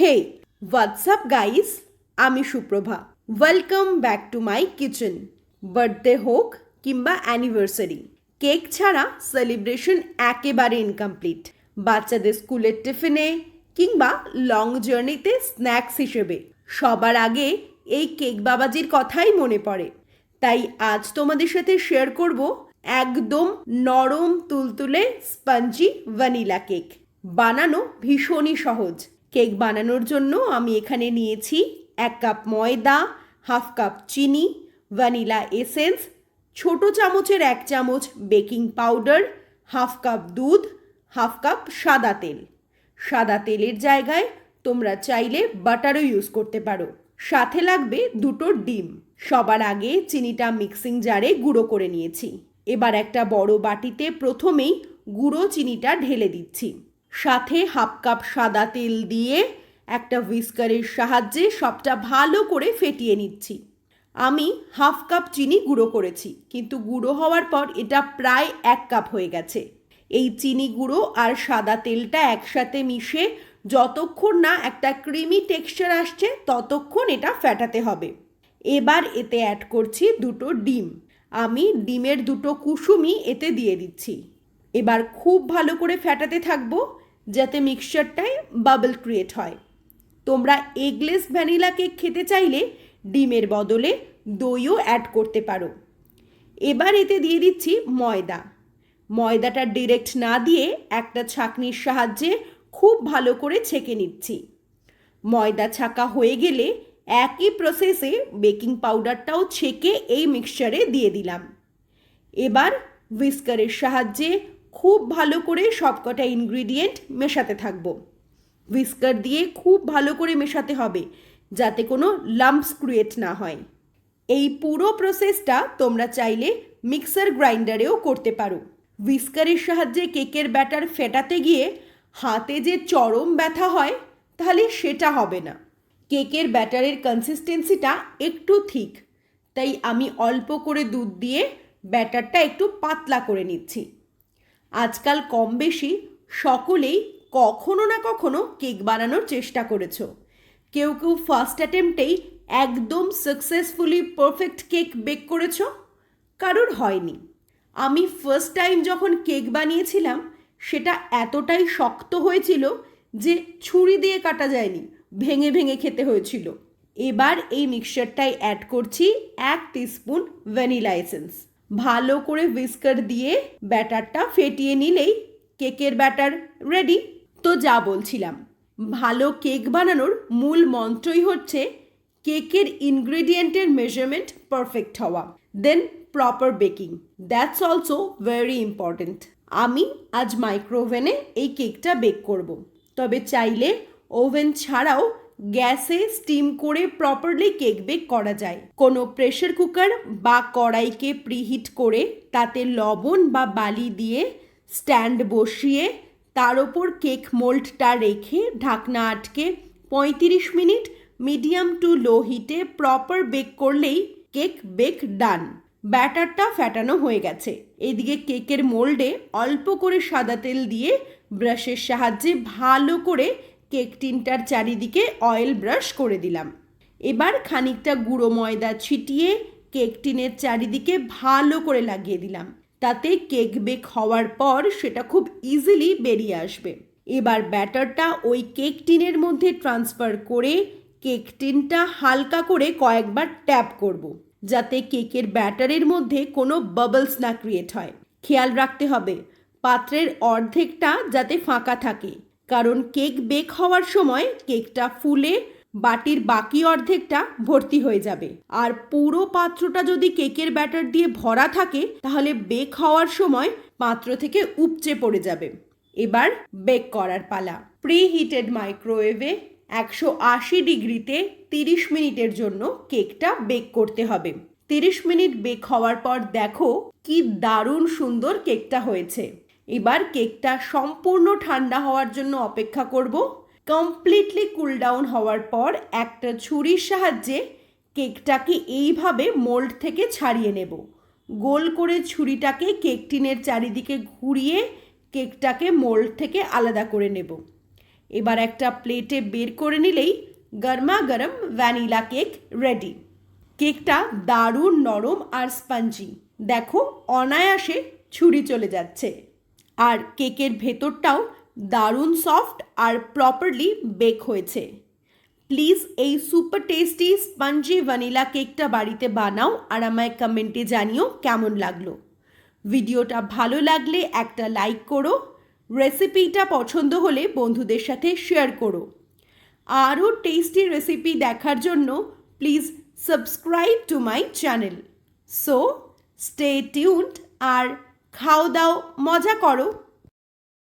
হে what's up guys আমি Suprabha. Welcome back to my kitchen birthday হোক কিংবা অ্যানিভার্সারি কেক ছাড়া সেলিব্রেশন একেবারে ইনকমপ্লিট বাচ্চাদের স্কুলের টিফিনে কিংবা লং জার্নিতে স্ন্যাক্স হিসেবে, সবার আগে এই কেক বাবাজির কথাই মনে পড়ে। তাই আজ তোমাদের সাথে শেয়ার করব একদম নরম তুলতুলে স্পঞ্জি ভ্যানিলা কেক বানানো ভীষণই সহজ। কেক বানানোর জন্য আমি এখানে নিয়েছি এক কাপ ময়দা, হাফ কাপ চিনি, ভ্যানিলা এসেন্স, ছোট চামচের এক চামচ বেকিং পাউডার, হাফ কাপ দুধ, হাফ কাপ সাদা তেল। সাদা তেলের জায়গায় তোমরা চাইলে বাটারও ইউজ করতে পারো। সাথে লাগবে দুটো ডিম। সবার আগে চিনিটা মিক্সিং জারে গুঁড়ো করে নিয়েছি। এবার একটা বড় বাটিতে প্রথমেই গুঁড়ো চিনিটা ঢেলে দিচ্ছি। সাথে হাফ কাপ সাদা তেল দিয়ে একটা হুইস্কারের সাহায্যে সবটা ভালো করে ফেটিয়ে নিচ্ছি। আমি হাফ কাপ চিনি গুঁড়ো করেছি, কিন্তু গুঁড়ো হওয়ার পর এটা প্রায় এক কাপ হয়ে গেছে। এই চিনি গুঁড়ো আর সাদা তেলটা একসাথে মিশে যতক্ষণ না একটা ক্রিমি টেক্সচার আসছে, ততক্ষণ এটা ফেটাতে হবে। এবার এতে অ্যাড করছি দুটো ডিম। আমি ডিমের দুটো কুসুমই এতে দিয়ে দিচ্ছি। এবার খুব ভালো করে ফ্যাটাতে থাকব যাতে মিক্সচারটায় বাবল ক্রিয়েট হয়। তোমরা এগলেস ভ্যানিলা কেক খেতে চাইলে ডিমের বদলে দইও অ্যাড করতে পারো। এবার এতে দিয়ে দিচ্ছি ময়দা। ময়দাটা ডিরেক্ট না দিয়ে একটা ছাঁকনির সাহায্যে খুব ভালো করে ছেঁকে নিচ্ছি। ময়দা ছাকা হয়ে গেলে একই প্রসেসে বেকিং পাউডারটাও ছেঁকে এই মিক্সচারে দিয়ে দিলাম। এবার হুইস্কারের সাহায্যে খুব ভালো করে সবকটা ইনগ্রিডিয়েন্ট মেশাতে থাকব। হুইস্কার দিয়ে খুব ভালো করে মেশাতে হবে, যাতে কোনো লাম্পস ক্রিয়েট না হয়। এই পুরো প্রসেসটা তোমরা চাইলে মিক্সার গ্রাইন্ডারেও করতে পারো। হুইস্কারের সাহায্যে কেকের ব্যাটার ফেটাতে গিয়ে হাতে যে চরম ব্যথা হয়, তাহলে সেটা হবে না। কেকের ব্যাটারের কনসিস্টেন্সিটা একটু ঠিক, তাই আমি অল্প করে দুধ দিয়ে ব্যাটারটা একটু পাতলা করে নিচ্ছি। আজকাল কম বেশি সকলেই কখনো না কখনো কেক বানানোর চেষ্টা করেছ। কেউ কেউ ফার্স্ট অ্যাটেম্পটেই একদম সাকসেসফুলি পারফেক্ট কেক বেক করেছ? কারোর হয়নি। আমি ফার্স্ট টাইম যখন কেক বানিয়েছিলাম, সেটা এতটাই শক্ত হয়েছিল যে ছুরি দিয়ে কাটা যায়নি, ভেঙে ভেঙে খেতে হয়েছিল। এবার এই মিক্সচারটাই অ্যাড করছি এক টিস্পুন ভ্যানিলা এসেন্স ভালো করে হুইস্কার দিয়ে ব্যাটারটা ফেটিয়ে নিলেই কেকের ব্যাটার রেডি তো যা বলছিলাম, ভালো কেক বানানোর মূল মন্ত্রই হচ্ছে কেকের ইনগ্রেডিয়েন্টের মেজারমেন্ট পারফেক্ট হওয়া then proper baking that's also very important আমি আজ মাইক্রোওভেনে এই কেকটা বেক করব। তবে চাইলে ওভেন ছাড়াও গ্যাসে স্টিম করে প্রপারলি কেক বেক করা যায়। কোনো প্রেশার কুকার বা কড়াইকে প্রিহিট করে তাতে লবণ বা বালি দিয়ে স্ট্যান্ড বসিয়ে তার ওপর কেক মোল্ডটা রেখে ঢাকনা আটকে পঁয়ত্রিশ মিনিট মিডিয়াম টু লো হিটে প্রপার বেক করলেই কেক বেক ডান ব্যাটারটা ফ্যাটানো হয়ে গেছে। এদিকে কেকের মোল্ডে অল্প করে সাদা তেল দিয়ে ব্রাশের সাহায্যে ভালো করে কেক টিনটার চারিদিকে অয়েল ব্রাশ করে দিলাম। এবার খানিকটা গুঁড়ো ময়দা ছিটিয়ে কেক টিনের চারিদিকে ভালো করে লাগিয়ে দিলাম। তাতে কেক বেক হওয়ার পর সেটা খুব ইজিলি বেরিয়ে আসবে। এবার ব্যাটারটা ওই কেক টিনের মধ্যে ট্রান্সফার করে কেক টিনটা হালকা করে কয়েকবার ট্যাপ করব। যাতে কেকের ব্যাটারের মধ্যে কোনো বাবলস না ক্রিয়েট হয়। খেয়াল রাখতে হবে, পাত্রের অর্ধেকটা যাতে ফাঁকা থাকে। কারণ কেক বেক হওয়ার সময় কেকটা ফুলে বাটির বাকি অর্ধেকটা ভর্তি হয়ে যাবে। আর পুরো পাত্রটা যদি কেকের ব্যাটার দিয়ে ভরা থাকে, তাহলে বেক হওয়ার সময় পাত্র থেকে উপচে পড়ে যাবে। এবার বেক করার পালা। প্রি হিটেড মাইক্রোওয়েভে একশো আশি ডিগ্রিতে তিরিশ মিনিটের জন্য কেকটা বেক করতে হবে। তিরিশ মিনিট বেক হওয়ার পর দেখো কি দারুণ সুন্দর কেকটা হয়েছে। এবার কেকটা সম্পূর্ণ ঠান্ডা হওয়ার জন্য অপেক্ষা করব। কমপ্লিটলি কুল ডাউন হওয়ার পর একটা ছুরির সাহায্যে কেকটাকে এইভাবে মোল্ড থেকে ছাড়িয়ে নেব। গোল করে ছুরিটাকে কেক টিনের চারিদিকে ঘুরিয়ে কেকটাকে মোল্ড থেকে আলাদা করে নেব। এবার একটা প্লেটে বের করে নিলেই গরমা গরম ভ্যানিলা কেক রেডি কেকটা দারুণ নরম আর স্পঞ্জি দেখো, অনায়াসে ছুরি চলে যাচ্ছে। আর কেকের ভেতরটাও দারুণ সফট আর প্রপারলি বেক হয়েছে। প্লিজ এই সুপার টেস্টি স্পঞ্জি ভ্যানিলা কেকটা বাড়িতে বানাও আর আমায় কমেন্টে জানিও কেমন লাগল। ভিডিওটা ভালো লাগলে একটা লাইক করো রেসিপিটা পছন্দ হলে বন্ধুদের সাথে শেয়ার করো। আরও টেস্টি রেসিপি দেখার জন্য please subscribe to my channel so stay tuned আর খাও দাও মজা করো।